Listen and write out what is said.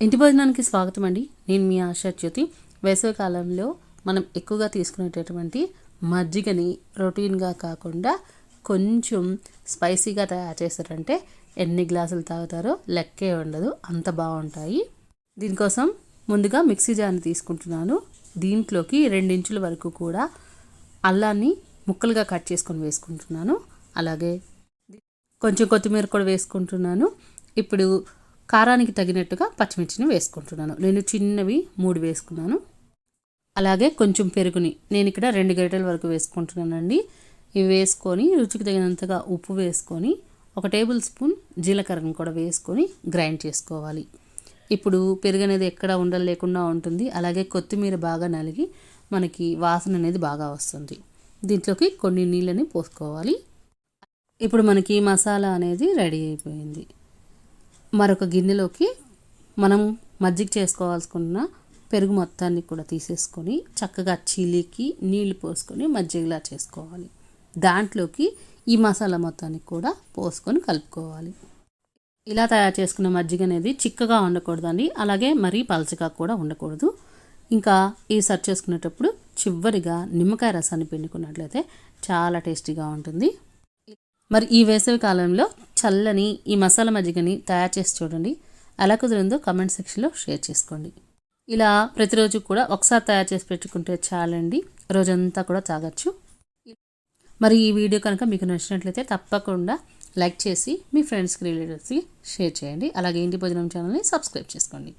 ఇంటి భోజనానికి స్వాగతం అండి. నేను మీ ఆశా జ్యోతి. వేసవికాలంలో మనం ఎక్కువగా తీసుకునేటటువంటి మజ్జిగని రొటీన్గా కాకుండా కొంచెం స్పైసీగా తయారు చేస్తారంటే ఎన్ని గ్లాసులు తాగుతారో లెక్కే ఉండదు. అంత బాగుంటాయి. దీనికోసం ముందుగా మిక్సీ జార్ని తీసుకుంటున్నాను. దీంట్లోకి రెండించుల వరకు కూడా అల్లాన్ని ముక్కలుగా కట్ చేసుకొని వేసుకుంటున్నాను. అలాగే కొంచెం కొత్తిమీర కూడా వేసుకుంటున్నాను. ఇప్పుడు కారానికి తగినట్టుగా పచ్చిమిర్చిని వేసుకుంటున్నాను. నేను చిన్నవి మూడు వేసుకున్నాను. అలాగే కొంచెం పెరుగుని నేను ఇక్కడ రెండు గరిటెల వరకు వేసుకుంటున్నానండి. ఇవి వేసుకొని రుచికి తగినంతగా ఉప్పు వేసుకొని ఒక టేబుల్ స్పూన్ జీలకర్రను కూడా వేసుకొని గ్రైండ్ చేసుకోవాలి. ఇప్పుడు పెరుగు అనేది ఎక్కడ ఉండలు లేకుండా ఉంటుంది. అలాగే కొత్తిమీర బాగా నలిగి మనకి వాసన అనేది బాగా వస్తుంది. దీంట్లోకి కొన్ని నీళ్ళని పోసుకోవాలి. ఇప్పుడు మనకి మసాలా అనేది రెడీ అయిపోయింది. మరొక గిన్నెలోకి మనం మజ్జిగ చేసుకోవాల్సుకున్న పెరుగు మొత్తాన్ని కూడా తీసేసుకొని చక్కగా చీలికి నీళ్ళు పోసుకొని మజ్జిగలా చేసుకోవాలి. దాంట్లోకి ఈ మసాలా మొత్తాన్ని కూడా పోసుకొని కలుపుకోవాలి. ఇలా తయారు చేసుకున్న మజ్జిగ అనేది చిక్కగా ఉండకూడదండి. అలాగే మరీ పలచగా కూడా ఉండకూడదు. ఇంకా ఈ సర్వ్ చేసుకునేటప్పుడు చివరిగా నిమ్మకాయ రసాన్ని పిండుకున్నట్లయితే చాలా టేస్టీగా ఉంటుంది. మరి ఈ వేసవి కాలంలో చల్లని ఈ మసాలా మజ్జిగని తయారు చేసి చూడండి. ఎలా కుదిరిందో కమెంట్ సెక్షన్లో షేర్ చేసుకోండి. ఇలా ప్రతిరోజు కూడా ఒకసారి తయారు చేసి పెట్టుకుంటే చాలండి. రోజంతా కూడా తాగొచ్చు. మరి ఈ వీడియో కనుక మీకు నచ్చినట్లయితే తప్పకుండా లైక్ చేసి మీ ఫ్రెండ్స్కి రిలేటివ్స్కి షేర్ చేయండి. అలాగే ఇంటి భోజనం ఛానల్ని సబ్స్క్రైబ్ చేసుకోండి.